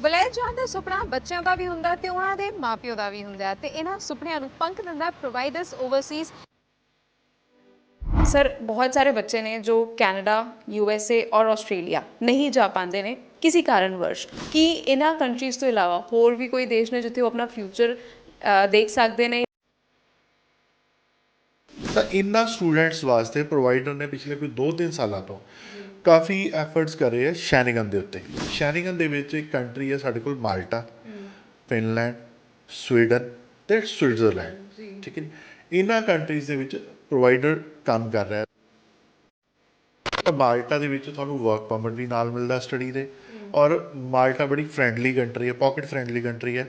ਵਲੈਤ ਜਾਣ ਦਾ ਸੁਪਨਾ ਬੱਚਿਆਂ ਦਾ ਵੀ ਹੁੰਦਾ ਤੇ ਉਹਨਾਂ ਦੇ ਮਾਪਿਓ ਦਾ ਵੀ ਹੁੰਦਾ ਤੇ ਇਹਨਾਂ ਸੁਪਨਿਆਂ ਨੂੰ ਪੰਖ ਦਿੰਦਾ ਪ੍ਰੋਵਾਈਡਰਸ ਓਵਰਸੀਜ਼ ਸਰ ਬਹੁਤ ਸਾਰੇ ਬੱਚੇ ਨੇ ਜੋ ਕੈਨੇਡਾ ਯੂ ਐਸ ਏ ਔਰ ਆਸਟ੍ਰੇਲੀਆ ਨਹੀਂ ਜਾ ਪਾਉਂਦੇ ਨੇ ਕਿਸੇ ਕਾਰਨਵਸ਼ ਕੀ ਇਹਨਾਂ ਕੰਟਰੀਜ਼ ਤੋਂ ਇਲਾਵਾ ਹੋਰ ਵੀ ਕੋਈ ਦੇਸ਼ ਨੇ ਜਿੱਥੇ ਉਹ ਆਪਣਾ ਫਿਊਚਰ ਦੇਖ ਸਕਦੇ ਨੇ? ਤਾਂ ਇਨ੍ਹਾਂ ਸਟੂਡੈਂਟਸ ਵਾਸਤੇ ਪ੍ਰੋਵਾਈਡਰ ਨੇ ਪਿਛਲੇ ਕੋਈ 2-3 ਸਾਲਾਂ ਤੋਂ ਕਾਫੀ ਐਫਰਟਸ ਕਰ ਰਹੇ ਆ ਸ਼ੈਨਿਗਨ ਦੇ ਉੱਤੇ। ਸ਼ੈਨਿਗਨ ਦੇ ਵਿੱਚ ਇੱਕ ਕੰਟਰੀ ਹੈ ਸਾਡੇ ਕੋਲ ਮਾਲਟਾ ਫਿਨਲੈਂਡ ਸਵੀਡਨ ਤੇ ਸਵਿਟਜ਼ਰਲੈਂਡ। ਠੀਕ ਹੈ ਇਨ੍ਹਾਂ ਕੰਟਰੀਜ਼ ਦੇ ਵਿੱਚ ਪ੍ਰੋਵਾਈਡਰ ਕੰਮ ਕਰ ਰਿਹਾ। ਤਾਂ ਮਾਲਟਾ ਦੇ ਵਿੱਚ ਤੁਹਾਨੂੰ ਵਰਕ ਪਰਮਿਟ ਵੀ ਨਾਲ ਮਿਲਦਾ ਸਟੱਡੀ ਦੇ। ਔਰ ਮਾਲਟਾ ਬੜੀ ਫ੍ਰੈਂਡਲੀ ਕੰਟਰੀ ਹੈ ਪਾਕਟ ਫ੍ਰੈਂਡਲੀ ਕੰਟਰੀ ਹੈ।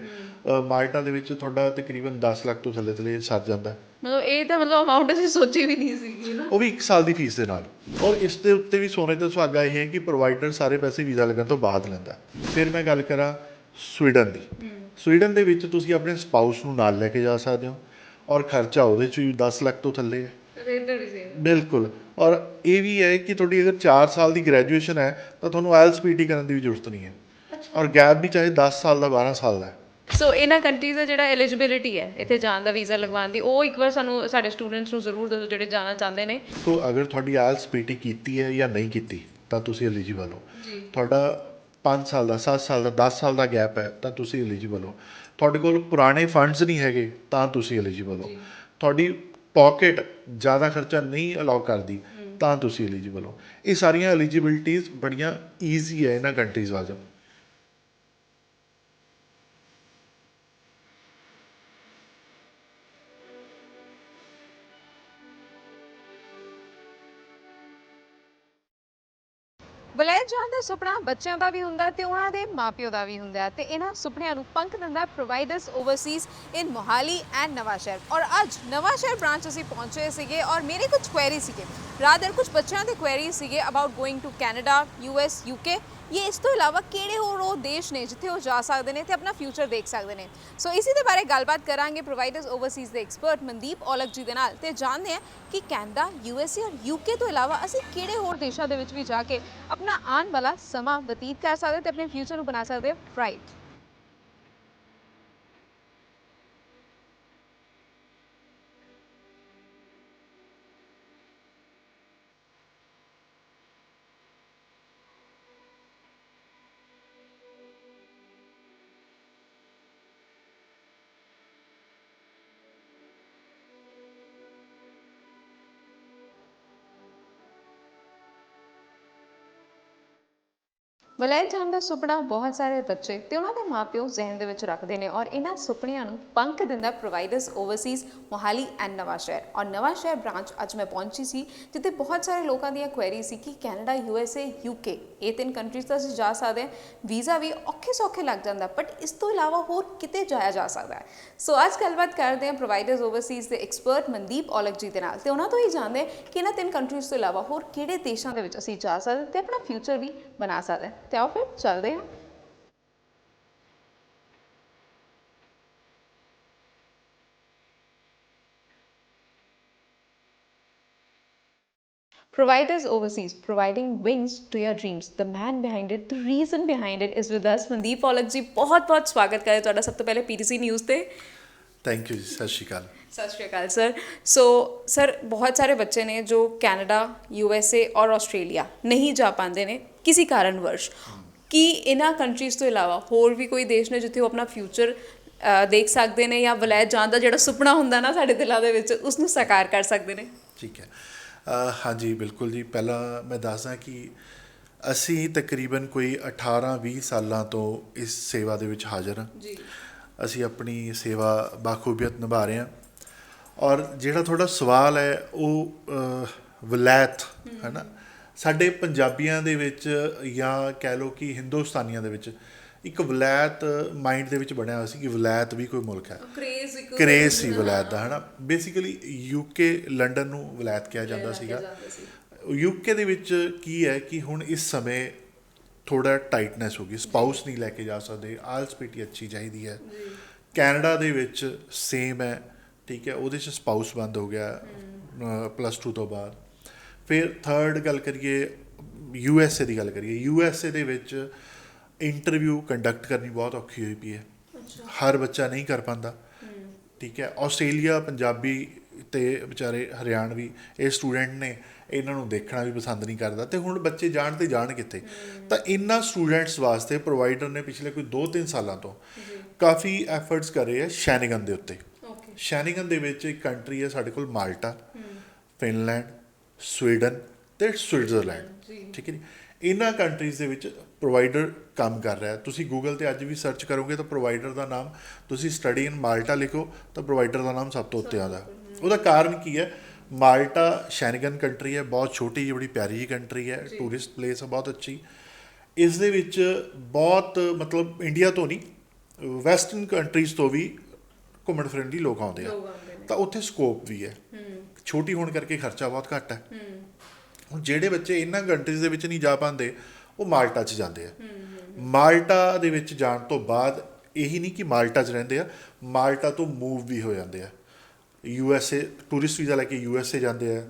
ਮਾਲਟਾ ਦੇ ਵਿੱਚ ਤੁਹਾਡਾ ਤਕਰੀਬਨ 10 ਲੱਖ ਤੋਂ ਥੱਲੇ ਥੱਲੇ ਸਰ ਜਾਂਦਾ। ਹੈ ਮਤਲਬ ਇਹ ਤਾਂ ਮਤਲਬ ਅਮਾਉਂਟ ਅਸੀਂ ਸੋਚੀ ਵੀ ਨਹੀਂ ਸੀਗੀ ਨਾ। ਉਹ ਵੀ 1 ਸਾਲ ਦੀ ਫੀਸ ਦੇ ਨਾਲ। ਔਰ ਇਸ ਦੇ ਉੱਤੇ ਵੀ ਸੋਨੇ ਤੇ ਸੁਹਾਗਾ ਇਹ ਹੈ ਕਿ ਪ੍ਰੋਵਾਈਡਰ ਸਾਰੇ ਪੈਸੇ ਵੀਜ਼ਾ ਲੱਗਣ ਤੋਂ ਬਾਅਦ ਲੈਂਦਾ। ਫਿਰ ਮੈਂ ਗੱਲ ਕਰਾਂ ਸਵੀਡਨ ਦੀ। ਸਵੀਡਨ ਦੇ ਵਿੱਚ ਤੁਸੀਂ ਆਪਣੇ ਸਪਾਊਸ ਨੂੰ ਨਾਲ ਲੈ ਕੇ ਜਾ ਸਕਦੇ ਹੋ ਔਰ ਖਰਚਾ ਉਹਦੇ 'ਚ ਵੀ 10 ਲੱਖ ਤੋਂ ਥੱਲੇ ਹੈ। ਬਿਲਕੁਲ। ਔਰ ਇਹ ਵੀ ਹੈ ਕਿ ਤੁਹਾਡੀ ਅਗਰ 4 ਸਾਲ ਦੀ ਗ੍ਰੈਜੂਏਸ਼ਨ ਹੈ ਤਾਂ ਤੁਹਾਨੂੰ ਆਇਲਸ ਪੀਟੀ ਕਰਨ ਦੀ ਵੀ ਜ਼ਰੂਰਤ ਨਹੀਂ ਹੈ। ਔਰ ਗੈਪ ਵੀ ਚਾਹੇ 10 ਸਾਲ ਦਾ 12 ਸਾਲ ਦਾ ਸੋ ਇਹਨਾਂ ਕੰਟਰੀਜ਼ ਦਾ ਜਿਹੜਾ ਐਲੀਜੀਬਿਲਿਟੀ ਹੈ ਇੱਥੇ ਜਾਣ ਦਾ ਵੀਜ਼ਾ ਲਗਵਾਉਣ ਦੀ ਉਹ ਇੱਕ ਵਾਰ ਸਾਨੂੰ ਸਾਡੇ ਸਟੂਡੈਂਟਸ ਨੂੰ ਜ਼ਰੂਰ ਦੱਸੋ ਜਿਹੜੇ ਜਾਣਾ ਚਾਹੁੰਦੇ ਨੇ। ਸੋ ਅਗਰ ਤੁਹਾਡੀ ਆਇਲਸ ਪੀਟੀ ਕੀਤੀ ਹੈ ਜਾਂ ਨਹੀਂ ਕੀਤੀ ਤਾਂ ਤੁਸੀਂ ਐਲੀਜੀਬਲ ਹੋ। ਤੁਹਾਡਾ 5 ਸਾਲ ਦਾ 7 ਸਾਲ ਦਾ 10 ਸਾਲ ਦਾ ਗੈਪ ਹੈ ਤਾਂ ਤੁਸੀਂ ਐਲੀਜੀਬਲ ਹੋ। ਤੁਹਾਡੇ ਕੋਲ ਪੁਰਾਣੇ ਫੰਡਸ ਨਹੀਂ ਹੈਗੇ ਤਾਂ ਤੁਸੀਂ ਐਲੀਜੀਬਲ ਹੋ। ਤੁਹਾਡੀ ਪਾਕਟ ਜ਼ਿਆਦਾ ਖਰਚਾ ਨਹੀਂ ਅਲਾਉ ਕਰਦੀ ਤਾਂ ਤੁਸੀਂ ਐਲੀਜੀਬਲ ਹੋ। ਇਹ ਸਾਰੀਆਂ ਐਲੀਜੀਬਿਲਟੀਆਂ ਬੜੀਆਂ ਈਜ਼ੀ ਹੈ ਇਹਨਾਂ ਕੰਟਰੀਜ਼ ਵਾਸਤੇ। ਵਲੈਤ ਜਾਣ ਦਾ ਸੁਪਨਾ ਬੱਚਿਆਂ ਦਾ ਵੀ ਹੁੰਦਾ ਤੇ ਉਹਨਾਂ ਦੇ ਮਾਪਿਓ ਦਾ ਵੀ ਹੁੰਦਾ ਤੇ ਇਹਨਾਂ ਸੁਪਨਿਆਂ ਨੂੰ ਪੰਖ ਦਿੰਦਾ providers overseas in Mohali and Nawanshahr ਔਰ ਅੱਜ ਨਵਾਂਸ਼ਹਿਰ ਬ੍ਰਾਂਚ ਅਸੀਂ ਪਹੁੰਚੇ ਸੀਗੇ ਔਰ ਮੇਰੇ ਕੁਝ ਕੁਐਰੀ ਸੀਗੇ। ਰਾਦਰ ਕੁਝ ਬੱਚਿਆਂ ਦੇ ਕੁਐਰੀ ਸੀਗੇ about going to Canada US UK ਇਹ ਇਸ ਤੋਂ ਇਲਾਵਾ ਕਿਹੜੇ ਹੋਰ ਉਹ ਦੇਸ਼ ਨੇ ਜਿੱਥੇ ਉਹ ਜਾ ਸਕਦੇ ਨੇ ਤੇ ਆਪਣਾ ਫਿਊਚਰ ਦੇਖ ਸਕਦੇ ਨੇ ਸੋ ਇਸੇ ਦੇ ਬਾਰੇ ਗੱਲਬਾਤ ਕਰਾਂਗੇ ਪ੍ਰੋਵਾਈਡਰਸ ਓਵਰਸੀਜ਼ ਦੇ ਐਕਸਪਰਟ ਮਨਦੀਪ ਔਲਖ ਜੀ ਦੇ ਨਾਲ ਤੇ ਜਾਣਦੇ ਹਾਂ ਕਿ ਕੈਨੇਡਾ ਯੂਐਸਏ ਔਰ ਯੂਕੇ ਤੋਂ ਇਲਾਵਾ ਅਸੀਂ ਕਿਹੜੇ ਹੋਰ ਦੇਸ਼ਾਂ ਦੇ ਵਿੱਚ ਵੀ ਜਾ ਕੇ ਆਪਣਾ ਆਉਣ ਵਾਲਾ ਸਮਾਂ ਬਤੀਤ ਕਰ ਸਕਦੇ ਤੇ ਆਪਣੇ ਫਿਊਚਰ ਨੂੰ ਬਣਾ ਸਕਦੇ ਬ੍ਰਾਈਟ ਵਲੈਤ ਜਾਣ ਦਾ ਸੁਪਨਾ ਬਹੁਤ ਸਾਰੇ ਬੱਚੇ ਤੇ ਉਹਨਾਂ ਦੇ ਮਾਪਿਓ ਜ਼ਿਹਨ ਦੇ ਵਿੱਚ ਰੱਖਦੇ ਨੇ ਔਰ ਇਹਨਾਂ ਸੁਪਨਿਆਂ ਨੂੰ ਪੰਖ ਦਿੰਦਾ providers overseas Mohali and Nawanshahr ਔਰ ਨਵਾਂਸ਼ਹਿਰ ਬ੍ਰਾਂਚ ਅੱਜ ਮੈਂ ਪਹੁੰਚੀ ਸੀ, ਜਿੱਥੇ ਬਹੁਤ ਸਾਰੇ ਲੋਕਾਂ ਦੀਆਂ ਕੁਐਰੀ ਸੀ ਕਿ Canada U S A U K ਇਹ ਤਿੰਨ ਕੰਟਰੀਜ਼ ਤਾਂ ਅਸੀਂ ਜਾ ਸਕਦੇ ਹਾਂ। ਵੀਜ਼ਾ ਵੀ ਔਖੇ ਸੌਖੇ ਲੱਗ ਜਾਂਦਾ ਬਟ ਇਸ ਤੋਂ ਇਲਾਵਾ ਹੋਰ ਕਿਤੇ ਜਾਇਆ ਜਾ ਸਕਦਾ ਹੈ। ਸੋ ਅੱਜ ਗੱਲਬਾਤ ਕਰਦੇ ਹਾਂ ਪ੍ਰੋਵਾਈਡਰਸ ਓਵਰਸੀਜ਼ ਦੇ ਐਕਸਪਰਟ ਮਨਦੀਪ ਔਲਖ ਜੀ ਦੇ ਨਾਲ ਤੇ ਉਹਨਾਂ ਤੋਂ ਹੀ ਜਾਣਦੇ ਕਿ ਇਹਨਾਂ ਤਿੰਨ ਕੰਟਰੀਜ਼ ਤੋਂ ਇਲਾਵਾ ਹੋਰ ਕਿਹੜੇ ਦੇਸ਼ਾਂ ਦੇ ਵਿੱਚ ਅਸੀਂ ਜਾ ਸਕਦੇ ਤੇ ਆਪਣਾ ਫਿਊਚਰ ਵੀ ਬਣਾ ਸਕਦੇ ਤੇ ਆਓ ਫਿਰ ਚੱਲਦੇ ਹਾਂ Providers overseas, providing wings to your dreams. The man behind it, the reason behind it is with us. Mandeep Olak ji, ਬਹੁਤ ਬਹੁਤ ਸਵਾਗਤ ਕਰੇ ਤੁਹਾਡਾ ਸਭ ਤੋਂ ਪਹਿਲੇ PTC ਨਿਊਜ਼ ਤੇ ਥੈਂਕ ਯੂ ਜੀ ਸਤਿ ਸ਼੍ਰੀ ਅਕਾਲ ਸਤਿ ਸ਼੍ਰੀ ਅਕਾਲ ਸਰ। ਸੋ ਸਰ ਬਹੁਤ ਸਾਰੇ ਬੱਚੇ ਨੇ ਜੋ ਕੈਨੇਡਾ ਯੂ ਐਸ ਏ ਔਰ ਆਸਟ੍ਰੇਲੀਆ ਨਹੀਂ ਜਾ ਪਾਉਂਦੇ ਨੇ ਕਿਸੇ ਕਾਰਨਵਸ਼ ਕੀ ਇਹਨਾਂ ਕੰਟਰੀਜ਼ ਤੋਂ ਇਲਾਵਾ ਹੋਰ ਵੀ ਕੋਈ ਦੇਸ਼ ਨੇ ਜਿੱਥੇ ਉਹ ਆਪਣਾ ਫਿਊਚਰ ਦੇਖ ਸਕਦੇ ਨੇ ਜਾਂ ਵਲੈਤ ਜਾਣ ਦਾ ਜਿਹੜਾ ਸੁਪਨਾ ਹੁੰਦਾ ਨਾ ਸਾਡੇ ਦਿਲਾਂ ਦੇ ਵਿੱਚ ਉਸ ਨੂੰ ਸਾਕਾਰ ਕਰ ਸਕਦੇ ਨੇ? ਠੀਕ ਹੈ। ਹਾਂਜੀ ਬਿਲਕੁਲ ਜੀ। ਪਹਿਲਾਂ ਮੈਂ ਦੱਸਦਾ ਕਿ ਅਸੀਂ ਤਕਰੀਬਨ ਕੋਈ 18-20 ਸਾਲਾਂ ਤੋਂ ਇਸ ਸੇਵਾ ਦੇ ਵਿੱਚ ਹਾਜ਼ਰ ਹਾਂ। ਜੀ। ਅਸੀਂ ਆਪਣੀ ਸੇਵਾ ਬਾਖੂਬੀਅਤ ਨਿਭਾ ਰਹੇ ਹਾਂ। ਔਰ ਜਿਹੜਾ ਤੁਹਾਡਾ ਸਵਾਲ ਹੈ ਉਹ ਅ, ਵਲੈਤ ਹੈ। ਨਾ ਸਾਡੇ ਪੰਜਾਬੀਆਂ ਦੇ ਵਿੱਚ ਜਾਂ ਕਹਿ ਲਓ ਕਿ ਹਿੰਦੁਸਤਾਨੀਆਂ ਦੇ ਵਿੱਚ ਇੱਕ ਵਲੈਤ ਮਾਈਂਡ ਦੇ ਵਿੱਚ ਬਣਿਆ ਹੋਇਆ ਸੀ ਕਿ ਵਲੈਤ ਵੀ ਕੋਈ ਮੁਲਕ ਹੈ। ਕ੍ਰੇਜ਼ ਇੱਕ ਕਰੇਜ਼ ਸੀ ਵਲੈਤ ਦਾ ਹਨਾ? ਬੇਸਿਕਲੀ ਯੂਕੇ ਲੰਡਨ ਨੂੰ ਵਲੈਤ ਕਿਹਾ ਜਾਂਦਾ ਸੀਗਾ। ਯੂਕੇ ਦੇ ਵਿੱਚ ਕੀ ਹੈ ਕਿ ਹੁਣ ਇਸ ਸਮੇਂ ਥੋੜਾ ਟਾਈਟਨੈਸ ਹੋ ਗਈ ਸਪਾਊਸ ਨਹੀਂ ਲੈ ਕੇ ਜਾ ਸਕਦੇ ਆਇਲਸ ਪੀਟੀ ਅੱਛੀ ਚਾਹੀਦੀ ਹੈ। ਕੈਨੇਡਾ ਦੇ ਵਿੱਚ ਸੇਮ ਹੈ। ਠੀਕ ਹੈ ਉਹਦੇ ਚ ਸਪਾਊਸ ਬੰਦ ਹੋ ਗਿਆ ਪਲੱਸ 2 ਤੋਂ ਬਾਅਦ। ਫਿਰ ਥਰਡ ਗੱਲ ਕਰੀਏ ਯੂ ਐਸ ਏ ਦੀ ਗੱਲ ਕਰੀਏ। ਯੂ ਐਸ ਏ ਦੇ ਵਿੱਚ ਇੰਟਰਵਿਊ ਕੰਡਕਟ ਕਰਨੀ ਬਹੁਤ ਔਖੀ ਹੋਈ ਪਈ ਹੈ। ਹਰ ਬੱਚਾ ਨਹੀਂ ਕਰ ਪਾਉਂਦਾ ਠੀਕ ਹੈ ਆਸਟ੍ਰੇਲੀਆ ਪੰਜਾਬੀ ਤੇ ਵਿਚਾਰੇ ਹਰਿਆਣਵੀ ਇਹ ਸਟੂਡੈਂਟ ਨੇ ਇਹਨਾਂ ਨੂੰ ਦੇਖਣਾ ਵੀ ਪਸੰਦ ਨਹੀਂ ਕਰਦਾ ਤੇ ਹੁਣ ਬੱਚੇ ਜਾਣ ਤੇ ਜਾਣ ਕਿੱਥੇ? ਤਾਂ ਇਹਨਾਂ ਸਟੂਡੈਂਟਸ ਵਾਸਤੇ ਪ੍ਰੋਵਾਈਡਰ ਨੇ ਪਿਛਲੇ ਕੋਈ 2-3 ਸਾਲਾਂ ਤੋਂ ਕਾਫੀ ਐਫਰਟਸ ਕਰੇ ਆ ਸ਼ੈਨਿਗਨ ਦੇ ਉੱਤੇ। ਸ਼ੈਨਿਗਨ ਦੇ ਵਿੱਚ ਇੱਕ ਕੰਟਰੀ ਹੈ ਸਾਡੇ ਕੋਲ ਮਾਲਟਾ ਫਿਨਲੈਂਡ ਸਵੀਡਨ ਤੇ ਸਵਿਟਜ਼ਰਲੈਂਡ ਠੀਕ ਹੈ ਜੀ। ਇਹਨਾਂ ਕੰਟਰੀਜ਼ ਦੇ ਵਿੱਚ ਪ੍ਰੋਵਾਈਡਰ ਕੰਮ ਕਰ ਰਿਹਾ ਤੁਸੀਂ ਗੂਗਲ ਤੇ ਅੱਜ ਵੀ ਸਰਚ ਕਰੋਗੇ ਤਾਂ ਪ੍ਰੋਵਾਈਡਰ ਦਾ ਨਾਮ ਤੁਸੀਂ ਸਟੱਡੀ ਇਨ ਮਾਲਟਾ ਲਿਖੋ ਤਾਂ ਪ੍ਰੋਵਾਈਡਰ ਦਾ ਨਾਮ ਸਭ ਤੋਂ ਉੱਤੇ ਆਉਂਦਾ। ਉਹਦਾ ਕਾਰਨ ਕੀ ਹੈ? ਮਾਲਟਾ ਸ਼ੈਨਗਨ ਕੰਟਰੀ ਹੈ ਬਹੁਤ ਛੋਟੀ ਜਿਹੀ ਬੜੀ ਪਿਆਰੀ ਜਿਹੀ ਕੰਟਰੀ ਹੈ ਟੂਰਿਸਟ ਪਲੇਸ ਹੈ ਬਹੁਤ ਅੱਛੀ। ਇਸ ਦੇ ਵਿੱਚ ਬਹੁਤ ਮਤਲਬ ਇੰਡੀਆ ਤੋਂ ਨਹੀਂ ਵੈਸਟਰਨ ਕੰਟਰੀਜ਼ ਤੋਂ ਵੀ ਘੁੰਮਣ ਫਿਰਨ ਲਈ ਲੋਕ ਆਉਂਦੇ ਆ। ਤਾਂ ਉੱਥੇ ਸਕੋਪ ਵੀ ਹੈ। ਛੋਟੀ ਹੋਣ ਕਰਕੇ ਖਰਚਾ ਬਹੁਤ ਘੱਟ ਹੈ। ਹੁਣ ਜਿਹੜੇ ਬੱਚੇ ਇਹਨਾਂ ਕੰਟਰੀਜ਼ ਦੇ ਵਿੱਚ ਨਹੀਂ ਜਾ ਪਾਉਂਦੇ ਉਹ ਮਾਲਟਾ 'ਚ ਜਾਂਦੇ ਆ। ਮਾਲਟਾ ਦੇ ਵਿੱਚ ਜਾਣ ਤੋਂ ਬਾਅਦ ਇਹੀ ਨਹੀਂ ਕਿ ਮਾਲਟਾ 'ਚ ਰਹਿੰਦੇ ਆ ਮਾਲਟਾ ਤੋਂ ਮੂਵ ਵੀ ਹੋ ਜਾਂਦੇ ਆ। U S A tourist visa ਲੈ ਕੇ ਯੂ ਐਸ ਏ ਜਾਂਦੇ ਆ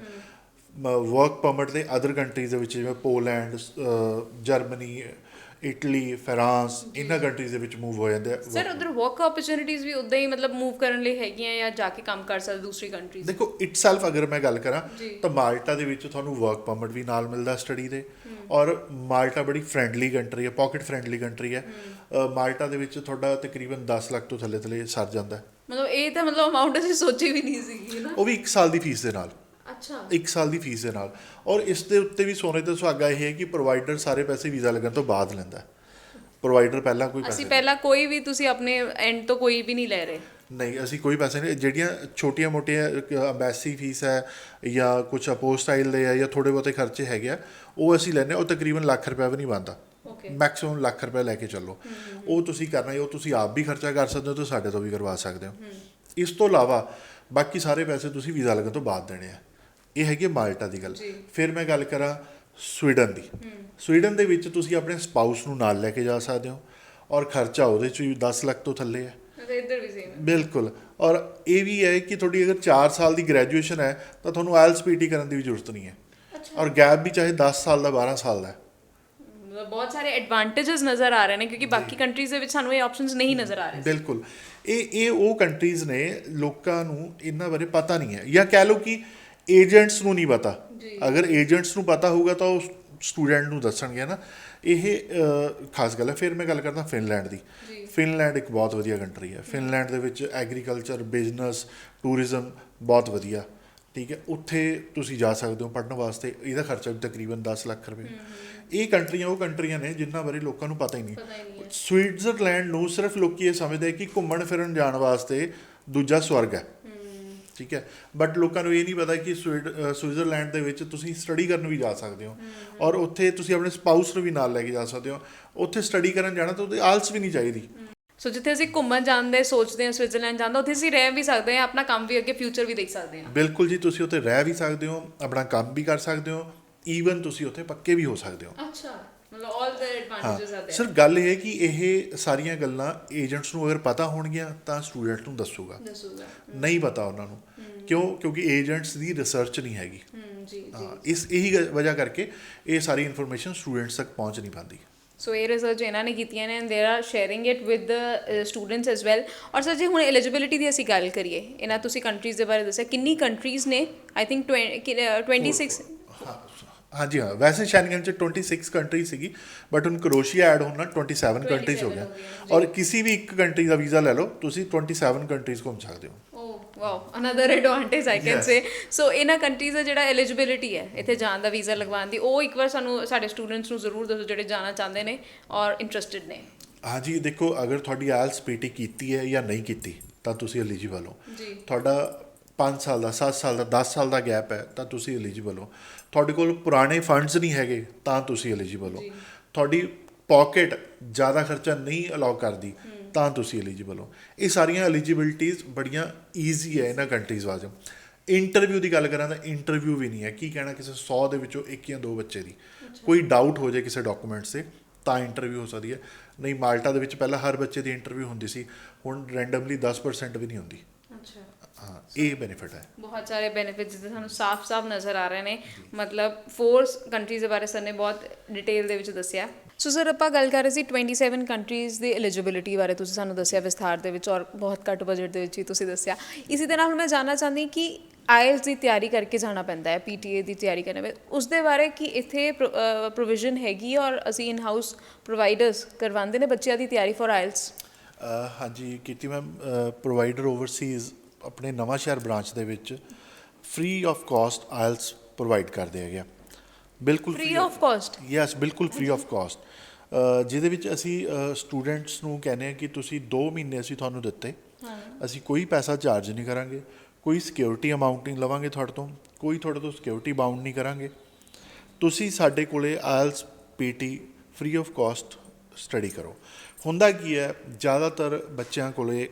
ਵਰਕ ਪਰਮਿਟ ਦੇ ਅਦਰ ਕੰਟਰੀਜ਼ ਦੇ ਵਿੱਚ ਜਿਵੇਂ ਪੋਲੈਂਡ ਜਰਮਨੀ ਇਟਲੀ ਫਰਾਂਸ ਇਹਨਾਂ ਕੰਟਰੀਜ਼ ਦੇ ਵਿੱਚ ਮੂਵ ਹੋ ਜਾਂਦੇ ਆ ਸਰ ਉਧਰ ਵਰਕ ਓਪਰਚ्युनिटीज ਵੀ ਉਦਾਂ ਹੀ ਮਤਲਬ ਮੂਵ ਕਰਨ ਲਈ ਹੈਗੀਆਂ ਜਾਂ ਜਾ ਕੇ ਕੰਮ ਕਰ ਸਕਦੇ ਦੂਸਰੀ ਕੰਟਰੀਜ਼ ਦੇਖੋ ਇਟਸੈਲਫ ਅਗਰ ਮੈਂ ਗੱਲ ਕਰਾਂ ਤਾਂ ਮਾਲਟਾ ਦੇ ਵਿੱਚ ਤੁਹਾਨੂੰ ਵਰਕ ਪਰਮਿਟ ਵੀ ਨਾਲ ਮਿਲਦਾ ਸਟੱਡੀ ਦੇ। ਔਰ ਮਾਲਟਾ ਬੜੀ ਫਰੈਂਡਲੀ ਕੰਟਰੀ ਹੈ ਪਾਕਟ ਫਰੈਂਡਲੀ ਕੰਟਰੀ ਹੈ। ਮਾਲਟਾ ਦੇ ਵਿੱਚ ਤੁਹਾਡਾ ਤਕਰੀਬਨ 10 ਲੱਖ ਤੋਂ ਥੱਲੇ ਥੱਲੇ ਸਰ ਜਾਂਦਾ ਮਤਲਬ ਇਹ ਤਾਂ ਮਤਲਬ ਅਮਾਉਂਟ ਅਸੀਂ ਸੋਚੀ ਵੀ ਨਹੀਂ ਸੀਗੀ ਨਾ। ਉਹ ਵੀ 1 ਸਾਲ ਦੀ ਫੀਸ ਦੇ ਨਾਲ। ਅੱਛਾ। 1 ਸਾਲ ਦੀ ਫੀਸ ਦੇ ਨਾਲ। ਔਰ ਇਸ ਦੇ ਉੱਤੇ ਵੀ ਸੋਨੇ ਤੇ ਸੁਹਾਗਾ ਇਹ ਹੈ ਕਿ ਪ੍ਰੋਵਾਈਡਰ ਸਾਰੇ ਪੈਸੇ ਵੀਜ਼ਾ ਲੱਗਣ ਤੋਂ ਬਾਅਦ ਲੈਂਦਾ ਹੈ। ਪ੍ਰੋਵਾਈਡਰ ਪਹਿਲਾਂ ਕੋਈ ਪੈਸੇ ਅਸੀਂ ਪਹਿਲਾਂ ਕੋਈ ਵੀ ਤੁਸੀਂ ਆਪਣੇ ਐਂਡ ਤੋਂ ਕੋਈ ਵੀ ਨਹੀਂ ਲੈ ਰਹੇ। ਨਹੀਂ ਅਸੀਂ ਕੋਈ ਪੈਸੇ ਨਹੀਂ। ਜਿਹੜੀਆਂ ਛੋਟੀਆਂ ਮੋਟੀਆਂ ਅੰਬੈਸੀ ਫੀਸ ਹੈ ਜਾਂ ਕੁਝ ਅਪੋਸਟਾਈਲ ਦੇ ਆ ਜਾਂ ਥੋੜੇ ਬਹੁਤੇ ਖਰਚੇ ਹੈਗੇ ਆ ਉਹ ਅਸੀਂ ਲੈਨੇ ਉਹ ਤਕਰੀਬਨ ਲੱਖ ਰੁਪਏ ਵੀ ਨਹੀਂ ਬਣਦਾ। ਓਕੇ ਮੈਕਸਿਮਮ ਲੱਖ ਰੁਪਏ ਲੈ ਕੇ ਚੱਲੋ। ਉਹ ਤੁਸੀਂ ਕਰਨਾ ਹੈ ਉਹ ਤੁਸੀਂ ਆਪ ਵੀ ਖਰਚਾ ਕਰ ਸਕਦੇ ਹੋ ਤੇ ਸਾਡੇ ਤੋਂ ਵੀ ਕਰਵਾ ਸਕਦੇ ਹੋ। ਇਸ ਤੋਂ ਇਲਾਵਾ ਬਾਕੀ ਸਾਰੇ ਪੈਸੇ ਤੁਸੀਂ ਵੀਜ਼ਾ ਲੱਗਣ ਤੋਂ ਬਾਅਦ ਦੇਣੇ ਆ। ਇਹ ਹੈਗੀ ਮਾਲਟਾ ਦੀ ਗੱਲ। ਫਿਰ ਮੈਂ ਗੱਲ ਕਰਾਂ ਸਵੀਡਨ ਦੀ। ਸਵੀਡਨ ਦੇ ਵਿੱਚ ਤੁਸੀਂ ਆਪਣੇ ਸਪਾਊਸ ਨੂੰ ਨਾਲ ਲੈ ਕੇ ਜਾ ਸਕਦੇ ਹੋ ਔਰ ਖਰਚਾ ਉਹਦੇ ਚ ਵੀ 10 ਲੱਖ ਤੋਂ ਥੱਲੇ ਹੈ। ਤੇ ਇੱਧਰ ਵੀ ਸੇਮ ਬਿਲਕੁਲ। ਔਰ ਇਹ ਵੀ ਹੈ ਕਿ ਤੁਹਾਡੀ ਅਗਰ 4 ਸਾਲ ਦੀ ਗ੍ਰੈਜੂਏਸ਼ਨ ਹੈ ਤਾਂ ਤੁਹਾਨੂੰ ਆਇਲਸ ਪੀਟੀ ਕਰਨ ਦੀ ਵੀ ਜ਼ਰੂਰਤ ਨਹੀਂ ਹੈ। ਔਰ ਗੈਪ ਵੀ ਚਾਹੇ 10 ਸਾਲ ਦਾ 12 ਸਾਲ ਦਾ ਬਹੁਤ ਸਾਰੇ ਐਡਵਾਂਟੇजेस ਨਜ਼ਰ ਆ ਰਹੇ ਨੇ ਕਿਉਂਕਿ ਬਾਕੀ ਕੰਟਰੀਜ਼ ਦੇ ਵਿੱਚ ਸਾਨੂੰ ਇਹ ਆਪਸ਼ਨਸ ਨਹੀਂ ਨਜ਼ਰ ਆ ਰਹੇ ਬਿਲਕੁਲ। ਇਹ ਇਹ ਉਹ ਕੰਟਰੀਜ਼ ਨੇ ਲੋਕਾਂ ਨੂੰ ਇਹਨਾਂ ਬਾਰੇ ਪਤਾ ਨਹੀਂ ਹੈ। ਜਾਂ ਕਹਿ ਲਓ ਕਿ ਏਜੰਟਸ ਨੂੰ ਨਹੀਂ ਪਤਾ। ਅਗਰ ਏਜੰਟਸ ਨੂੰ ਪਤਾ ਹੋਊਗਾ ਤਾਂ ਉਹ ਸਟੂਡੈਂਟ ਨੂੰ ਦੱਸਣਗੇ ਨਾ। ਇਹ ਖਾਸ ਗੱਲ ਹੈ। ਫਿਰ ਮੈਂ ਗੱਲ ਕਰਦਾ ਫਿਨਲੈਂਡ ਦੀ। ਫਿਨਲੈਂਡ ਇੱਕ ਬਹੁਤ ਵਧੀਆ ਕੰਟਰੀ ਹੈ। ਫਿਨਲੈਂਡ ਦੇ ਵਿੱਚ ਐਗਰੀਕਲਚਰ ਬਿਜ਼ਨਸ ਟੂਰਿਜ਼ਮ ਬਹੁਤ ਵਧੀਆ। ਠੀਕ ਹੈ। ਉੱਥੇ ਤੁਸੀਂ ਜਾ ਸਕਦੇ ਹੋ ਪੜਨ ਵਾਸਤੇ। ਇਹਦਾ ਖਰਚਾ ਵੀ ਤਕਰੀਬਨ 10 ਲੱਖ ਰੁਪਏ। ਇਹ ਕੰਟਰੀਆਂ ਉਹ ਕੰਟਰੀਆਂ ਨੇ ਜਿਨ੍ਹਾਂ ਬਾਰੇ ਲੋਕਾਂ ਨੂੰ ਪਤਾ ਹੀ ਨਹੀਂ। ਸਵਿਟਜ਼ਰਲੈਂਡ ਨੂੰ ਸਿਰਫ ਲੋਕੀ ਇਹ ਸਮਝਦੇ ਕਿ ਘੁੰਮਣ ਫਿਰਨ ਜਾਣ ਵਾਸਤੇ ਦੂਜਾ ਸਵਰਗ ਹੈ। ਠੀਕ ਹੈ? ਬਟ ਲੋਕਾਂ ਨੂੰ ਇਹ ਨਹੀਂ ਪਤਾ ਕਿ ਸਵਿਟਜ਼ਰਲੈਂਡ ਦੇ ਵਿੱਚ ਤੁਸੀਂ ਸਟੱਡੀ ਕਰਨ ਵੀ ਜਾ ਸਕਦੇ ਹੋ ਔਰ ਉੱਥੇ ਤੁਸੀਂ ਆਪਣੇ ਸਪਾਊਸ ਨੂੰ ਵੀ ਨਾਲ ਲੈ ਕੇ ਜਾ ਸਕਦੇ ਹੋ। ਉੱਥੇ ਸਟੱਡੀ ਕਰਨ ਜਾਣਾ ਤਾਂ ਉਹਦੇ ਆਲਸ ਵੀ ਨਹੀਂ ਚਾਹੀਦੀ। ਸੋ ਜਿੱਥੇ ਅਸੀਂ ਘੁੰਮਣ ਜਾਂਦੇ ਸੋਚਦੇ ਹਾਂ ਸਵਿਟਜ਼ਰਲੈਂਡ ਜਾਂਦਾ ਉੱਥੇ ਅਸੀਂ ਰਹਿ ਵੀ ਸਕਦੇ ਹਾਂ ਆਪਣਾ ਕੰਮ ਵੀ ਅੱਗੇ ਫਿਊਚਰ ਵੀ ਦੇਖ ਸਕਦੇ ਹਾਂ। ਬਿਲਕੁਲ ਜੀ ਤੁਸੀਂ ਉੱਥੇ ਰਹਿ ਵੀ ਸਕਦੇ ਹੋ ਆਪਣਾ ਕੰਮ ਵੀ ਕਰ ਸਕਦੇ ਹੋ ਈਵਨ ਤੁਸੀਂ ਉੱਥੇ ਪੱਕੇ ਵੀ ਹੋ ਸਕਦੇ ਹੋ। ਅੱਛਾ। ਮਤਲਬ 올 the advantages are there sir ਗੱਲ ਇਹ ਹੈ ਕਿ ਇਹ ਸਾਰੀਆਂ ਗੱਲਾਂ ਏਜੰਟਸ ਨੂੰ ਅਗਰ ਪਤਾ ਹੋਣਗੀਆਂ ਤਾਂ ਸਟੂਡੈਂਟ ਨੂੰ ਦੱਸੂਗਾ। ਦੱਸੂਗਾ ਨਹੀਂ ਪਤਾ ਉਹਨਾਂ ਨੂੰ। ਕਿਉਂ? ਕਿਉਂਕਿ ਏਜੰਟਸ ਦੀ ਰਿਸਰਚ ਨਹੀਂ ਹੈਗੀ। ਜੀ ਜੀ। ਇਸ ਇਹੀ ਵਜ੍ਹਾ ਕਰਕੇ ਇਹ ਸਾਰੀ ਇਨਫੋਰਮੇਸ਼ਨ ਸਟੂਡੈਂਟਸ ਤੱਕ ਪਹੁੰਚ ਨਹੀਂ ਪਾਉਂਦੀ। ਸੋ ਇਹ ਰਿਸਰਚ ਇਹਨਾਂ ਨੇ ਕੀਤੀਆਂ ਨੇ and they are sharing it with the students as well ਔਰ ਸਰ ਜੇ ਹੁਣ ਐਲੀਜੀਬਿਲਿਟੀ ਦੀ ਅਸੀਂ ਗੱਲ ਕਰੀਏ ਇਹਨਾਂ ਤੁਸੀਂ ਕੰਟਰੀਜ਼ ਦੇ ਬਾਰੇ ਦੱਸਿਆ ਕਿੰਨੀ ਕੰਟਰੀਜ਼ ਨੇ? ਆਈ ਥਿੰਕ 26 ਹਾਂ ਹਾਂਜੀ ਹਾਂ। ਵੈਸੇ ਸ਼ੈਂਗਨ ਚ 26 ਕੰਟਰੀ ਸੀਗੀ ਬਟ ਹੁਣ ਕਰੋਸ਼ੀਆ ਐਡ ਹੋਣਾ 27 ਕੰਟਰੀਜ਼ ਹੋ ਗਿਆ। ਔਰ ਕਿਸੇ ਵੀ ਇੱਕ ਕੰਟਰੀ ਦਾ ਵੀਜ਼ਾ ਲੈ ਲਓ ਤੁਸੀਂ 27 ਕੰਟਰੀਜ਼ ਘੁੰਮ ਸਕਦੇ ਹੋ। Wow another advantage I can. Say so ਇਹਨਾਂ ਕੰਟਰੀਜ਼ ਦਾ ਜਿਹੜਾ ਐਲੀਜੀਬਿਲਿਟੀ ਹੈ ਇੱਥੇ ਜਾਣ ਦਾ ਵੀਜ਼ਾ ਲਗਵਾਉਣ ਦੀ ਉਹ ਇੱਕ ਵਾਰ ਸਾਨੂੰ ਸਾਡੇ ਸਟੂਡੈਂਟਸ ਨੂੰ ਜ਼ਰੂਰ ਦੱਸੋ ਜਿਹੜੇ ਜਾਣਾ ਚਾਹੁੰਦੇ ਨੇ ਔਰ ਇੰਟਰਸਟਿਡ ਨੇ। ਹਾਂਜੀ ਦੇਖੋ ਅਗਰ ਤੁਹਾਡੀ ਆਇਲਸ ਪੀਟੀ ਕੀਤੀ ਹੈ ਜਾਂ ਨਹੀਂ ਕੀਤੀ ਤਾਂ ਤੁਸੀਂ ਐਲੀਜੀਬਲ ਹੋ। ਜੀ। ਤੁਹਾਡਾ 5 ਸਾਲ ਦਾ 7 ਸਾਲ ਦਾ 10 ਸਾਲ ਦਾ ਗੈਪ ਹੈ ਤਾਂ ਤੁਸੀਂ ਐਲੀਜੀਬਲ ਹੋ। ਤੁਹਾਡੇ ਕੋਲ ਪੁਰਾਣੇ ਫੰਡਸ ਨਹੀਂ ਹੈਗੇ ਤਾਂ ਤੁਸੀਂ ਐਲੀਜੀਬਲ ਹੋ। ਤੁਹਾਡੀ ਪਾਕਟ ਜ਼ਿਆਦਾ ਖਰਚਾ ਨਹੀਂ ਅਲਾਉ ਕਰਦੀ ਤਾਂ ਤੁਸੀਂ ਐਲੀਜੀਬਲ ਹੋ। ਇਹ ਸਾਰੀਆਂ ਐਲੀਜੀਬਿਲਟੀਆਂ ਬੜੀਆਂ ਈਜ਼ੀ ਹੈ ਇਹਨਾਂ ਕੰਟਰੀਜ਼ ਵਾਸਤੇ। ਇੰਟਰਵਿਊ ਦੀ ਗੱਲ ਕਰਾਂ ਤਾਂ ਇੰਟਰਵਿਊ ਵੀ ਨਹੀਂ ਹੈ। ਕੀ ਕਹਿਣਾ ਕਿਸੇ 100 ਦੇ ਵਿੱਚੋਂ ਇੱਕ ਜਾਂ ਦੋ ਬੱਚੇ ਦੀ? ਕੋਈ ਡਾਊਟ ਹੋ ਜਾਏ ਕਿਸੇ ਡਾਕੂਮੈਂਟਸ ਤੇ ਤਾਂ ਇੰਟਰਵਿਊ ਹੋ ਸਕਦੀ ਹੈ। ਨਹੀਂ ਮਾਲਟਾ ਦੇ ਵਿੱਚ ਪਹਿਲਾਂ ਹਰ ਬੱਚੇ ਦੀ ਇੰਟਰਵਿਊ ਹੁੰਦੀ ਸੀ ਹੁਣ ਰੈਂਡਮਲੀ 10% ਵੀ ਨਹੀਂ ਹੁੰਦੀ। ਹਾਂ ਇਹ ਬੈਨੀਫਿਟ ਹੈ। ਬਹੁਤ ਸਾਰੇ ਬੈਨੀਫਿਟਸ ਜਿੱਥੇ ਸਾਨੂੰ ਸਾਫ਼-ਸਾਫ਼ ਨਜ਼ਰ ਆ ਰਹੇ ਨੇ। ਮਤਲਬ ਫੋਰ ਕੰਟਰੀਜ਼ ਦੇ ਬਾਰੇ ਸਰ ਨੇ ਬਹੁਤ ਡਿਟੇਲ ਦੇ ਵਿੱਚ ਦੱਸਿਆ। ਸੋ ਸਰ ਆਪਾਂ ਗੱਲ ਕਰ ਰਹੇ ਸੀ 27 ਕੰਟਰੀਜ਼ ਦੀ ਐਲੀਜੀਬਿਲਿਟੀ ਬਾਰੇ। ਤੁਸੀਂ ਸਾਨੂੰ ਦੱਸਿਆ ਵਿਸਥਾਰ ਦੇ ਵਿੱਚ ਔਰ ਬਹੁਤ ਘੱਟ ਬਜਟ ਦੇ ਵਿੱਚ ਹੀ ਤੁਸੀਂ ਦੱਸਿਆ। ਇਸੇ ਦੇ ਨਾਲ ਹੁਣ ਮੈਂ ਜਾਨਣਾ ਚਾਹੁੰਦੀ ਕਿ ਆਇਲਸ ਦੀ ਤਿਆਰੀ ਕਰਕੇ ਜਾਣਾ ਪੈਂਦਾ ਹੈ ਪੀਟੀਏ ਦੀ ਤਿਆਰੀ ਕਰਨੇ ਵਿੱਚ। ਉਸ ਦੇ ਬਾਰੇ ਕਿ ਇੱਥੇ ਪ੍ਰੋਵੀਜ਼ਨ ਹੈਗੀ ਔਰ ਅਸੀਂ ਇਨ ਹਾਊਸ ਪ੍ਰੋਵਾਈਡਰਸ ਕਰਵਾਉਂਦੇ ਨੇ ਬੱਚਿਆਂ ਦੀ ਤਿਆਰੀ ਫॉर ਆਇਲਸ ਹਾਂਜੀ ਕੀਤੀ ਮੈਮ ਪ੍ਰੋਵਾਈਡਰ ਓਵਰਸੀਜ਼ ਆਪਣੇ ਨਵਾਂ ਸ਼ਹਿਰ ਬ੍ਰਾਂਚ ਦੇ ਵਿੱਚ free of cost IELTS provide ਕਰਦੇ ਹੈਗੇ ਆ ਬਿਲਕੁਲ ਫ੍ਰੀ ਆਫ ਕਾਸਟ ਯੈਸ ਬਿਲਕੁਲ ਫ੍ਰੀ ਆਫ ਕਾਸਟ ਜਿਹਦੇ ਵਿੱਚ ਅਸੀਂ ਸਟੂਡੈਂਟਸ ਨੂੰ ਕਹਿੰਦੇ ਆ ਕਿ ਤੁਸੀਂ 2 ਮਹੀਨੇ ਅਸੀਂ ਤੁਹਾਨੂੰ ਦਿੱਤੇ। ਅਸੀਂ ਕੋਈ ਪੈਸਾ ਚਾਰਜ ਨਹੀਂ ਕਰਾਂਗੇ ਕੋਈ ਸਿਕਿਉਰਿਟੀ ਅਮਾਉਂਟ ਨਹੀਂ ਲਵਾਂਗੇ ਤੁਹਾਡੇ ਤੋਂ ਕੋਈ ਤੁਹਾਡੇ ਤੋਂ ਸਿਕਿਉਰਿਟੀ ਬਾਉਂਡ ਨਹੀਂ ਕਰਾਂਗੇ। ਤੁਸੀਂ ਸਾਡੇ ਕੋਲੇ IELTS PT free of cost study ਕਰੋ। ਹੁੰਦਾ ਕੀ ਹੈ ਜ਼ਿਆਦਾਤਰ ਬੱਚਿਆਂ ਕੋਲੇ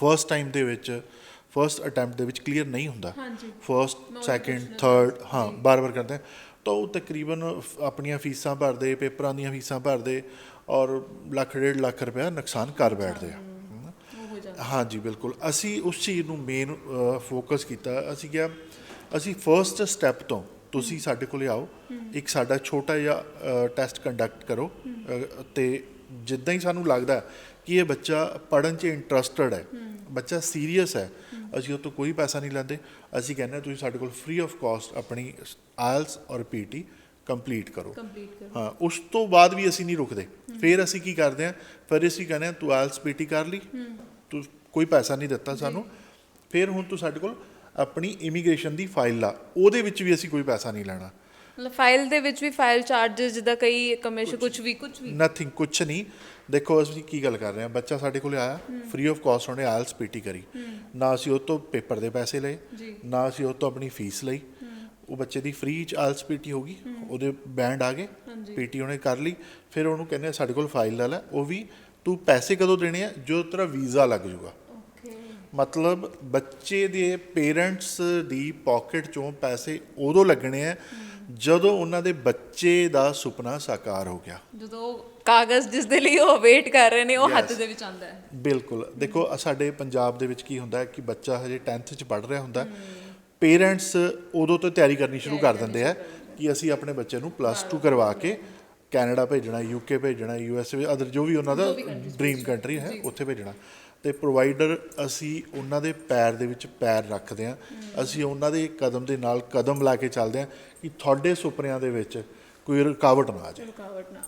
ਫਰਸਟ ਟਾਈਮ ਦੇ ਵਿੱਚ ਫਰਸਟ ਅਟੈਂਪਟ ਦੇ ਵਿੱਚ ਕਲੀਅਰ ਨਹੀਂ ਹੁੰਦਾ। ਹਾਂਜੀ। ਫਰਸਟ ਸੈਕਿੰਡ ਥਰਡ ਹਾਂ ਬਾਰ-ਬਾਰ ਕਰਦੇ ਆ। ਤਾਂ ਉਹ ਤਕਰੀਬਨ ਆਪਣੀਆਂ ਫੀਸਾਂ ਭਰਦੇ ਪੇਪਰਾਂ ਦੀਆਂ ਫੀਸਾਂ ਭਰਦੇ ਔਰ ਲੱਖ ਡੇਢ ਲੱਖ ਰੁਪਇਆ ਨੁਕਸਾਨ ਕਰ ਬੈਠਦੇ ਆ। ਹਾਂਜੀ ਬਿਲਕੁਲ। ਅਸੀਂ ਉਸ ਚੀਜ਼ ਨੂੰ ਮੇਨ ਫੋਕਸ ਕੀਤਾ। ਅਸੀਂ ਕਿਹਾ ਅਸੀਂ ਫਰਸਟ ਸਟੈਪ ਤੋਂ ਤੁਸੀਂ ਸਾਡੇ ਕੋਲੇ ਆਓ। ਇੱਕ ਸਾਡਾ ਛੋਟਾ ਜਿਹਾ ਟੈਸਟ ਕੰਡਕਟ ਕਰੋ। ਤੇ ਜਿੱਦਾਂ ਹੀ ਸਾਨੂੰ ਲੱਗਦਾ ਕਿ ਇਹ ਬੱਚਾ ਪੜਨ 'ਚ ਇੰਟਰਸਟਡ ਹੈ। ਬੱਚਾ ਸੀਰੀਅਸ ਹੈ ਅਸੀਂ ਉਹ ਤੋਂ ਕੋਈ ਪੈਸਾ ਨਹੀਂ ਲੈਂਦੇ। ਅਸੀਂ ਕਹਿੰਦੇ ਤੁਸੀਂ ਸਾਡੇ ਕੋਲ ਫ੍ਰੀ ਆਫ ਕਾਸਟ ਆਪਣੀ ਆਇਲਸ ਔਰ ਪੀਟੀ ਕੰਪਲੀਟ ਕਰੋ। ਕੰਪਲੀਟ ਕਰ। ਹਾਂ ਉਸ ਤੋਂ ਬਾਅਦ ਵੀ ਅਸੀਂ ਨਹੀਂ ਰੁਕਦੇ। ਫਿਰ ਅਸੀਂ ਕੀ ਕਰਦੇ ਹਾਂ ਫਿਰ ਅਸੀਂ ਕਹਿੰਦੇ ਹਾਂ ਤੂੰ ਆਇਲਸ ਪੀਟੀ ਕਰ ਲਈ। ਤੂੰ ਕੋਈ ਪੈਸਾ ਨਹੀਂ ਦਿੱਤਾ ਸਾਨੂੰ। ਫਿਰ ਹੁਣ ਤੂੰ ਸਾਡੇ ਕੋਲ ਆਪਣੀ ਇਮੀਗ੍ਰੇਸ਼ਨ ਦੀ ਫਾਈਲ ਲਾ। ਉਹਦੇ ਵਿੱਚ ਵੀ ਅਸੀਂ ਕੋਈ ਪੈਸਾ ਨਹੀਂ ਲੈਣਾ। ਮਤਲਬ ਫਾਈਲ ਦੇ ਵਿੱਚ ਵੀ ਫਾਈਲ ਚਾਰजेस ਜਿੱਦਾਂ ਕਈ ਕਮਿਸ਼ਨ ਕੁਝ ਵੀ ਕੁਝ ਵੀ। ਨਥਿੰਗ ਕੁਛ ਨਹੀਂ। ਦੇਖੋ ਅਸੀਂ ਕੀ ਗੱਲ ਕਰ ਰਹੇ ਹਾਂ? ਬੱਚਾ ਸਾਡੇ ਕੋਲੇ ਆਇਆ ਫ੍ਰੀ ਆਫ ਕਾਸਟ ਉਹਨੇ ਆਇਲਸ ਪੀਟੀ ਕਰੀ। ਨਾ ਅਸੀਂ ਉਹ ਤੋਂ ਪੇਪਰ ਦੇ ਪੈਸੇ ਲਏ ਜੀ। ਨਾ ਅਸੀਂ ਉਹ ਤੋਂ ਆਪਣੀ ਫੀਸ ਲਈ। ਉਹ ਬੱਚੇ ਦੀ ਫ੍ਰੀ ਚ ਆਇਲਸ ਪੀਟੀ ਹੋਗੀ ਉਹਦੇ ਬੈਂਡ ਆ ਗਏ ਪੀਟੀ ਉਹਨੇ ਕਰ ਲਈ। ਫਿਰ ਉਹਨੂੰ ਕਹਿੰਦੇ ਸਾਡੇ ਕੋਲ ਫਾਈਲ ਲੈ ਲੈ ਉਹ ਵੀ ਤੂੰ ਪੈਸੇ ਕਦੋਂ ਦੇਣੇ ਆ? ਜਦੋਂ ਤੇਰਾ ਵੀਜ਼ਾ ਲੱਗ ਜਾਊਗਾ। ਓਕੇ। ਮਤਲਬ ਬੱਚੇ ਦੇ ਪੇਰੈਂਟਸ ਦੀ ਪਾਕਟ ਚੋਂ ਪੈਸੇ ਉਦੋਂ ਲੱਗਣੇ ਆ ਜਦੋਂ ਉਹਨਾਂ ਦੇ ਬੱਚੇ ਦਾ ਸੁਪਨਾ ਸਾਕਾਰ ਹੋ ਗਿਆ। ਜਦੋਂ ਕਾਗਜ਼ ਜਿਸ ਦੇ ਲਈ ਉਹ ਵੇਟ ਕਰ ਰਹੇ ਨੇ ਉਹ ਹੱਥ. ਦੇ ਵਿੱਚ ਆਉਂਦਾ ਹੈ। ਬਿਲਕੁਲ। ਦੇਖੋ ਸਾਡੇ ਪੰਜਾਬ ਦੇ ਵਿੱਚ ਕੀ ਹੁੰਦਾ ਹੈ ਕਿ ਬੱਚਾ ਹਜੇ 10th ਚ ਪੜ ਰਿਹਾ ਹੁੰਦਾ ਪੇਰੈਂਟਸ ਉਦੋਂ ਤੋਂ ਤਿਆਰੀ ਕਰਨੀ ਸ਼ੁਰੂ ਕਰ ਦਿੰਦੇ ਆ ਕਿ ਅਸੀਂ ਆਪਣੇ ਬੱਚੇ ਨੂੰ ਪਲੱਸ 2 ਕਰਵਾ ਕੇ ਕੈਨੇਡਾ ਭੇਜਣਾ ਯੂਕੇ ਭੇਜਣਾ ਯੂਐਸਏ ਅਦਰ ਜੋ ਵੀ ਉਹਨਾਂ ਦਾ ਡ੍ਰੀਮ ਕੰਟਰੀ ਹੈ ਉੱਥੇ ਭੇਜਣਾ। ਤੇ ਪ੍ਰੋਵਾਈਡਰ ਅਸੀਂ ਉਹਨਾਂ ਦੇ ਪੈਰ ਦੇ ਵਿੱਚ ਪੈਰ ਰੱਖਦੇ ਆ ਅਸੀਂ ਉਹਨਾਂ ਦੇ ਕਦਮ ਦੇ ਨਾਲ ਕਦਮ ਲਾ ਕੇ ਚੱਲਦੇ ਆ ਕਿ ਤੁਹਾਡੇ ਸੁਪਨਿਆਂ ਦੇ ਵਿੱਚ ਕੋਈ ਰੁਕਾਵਟ ਨਾ ਆ ਜਾਏ। ਰੁਕਾਵਟ ਨਾ।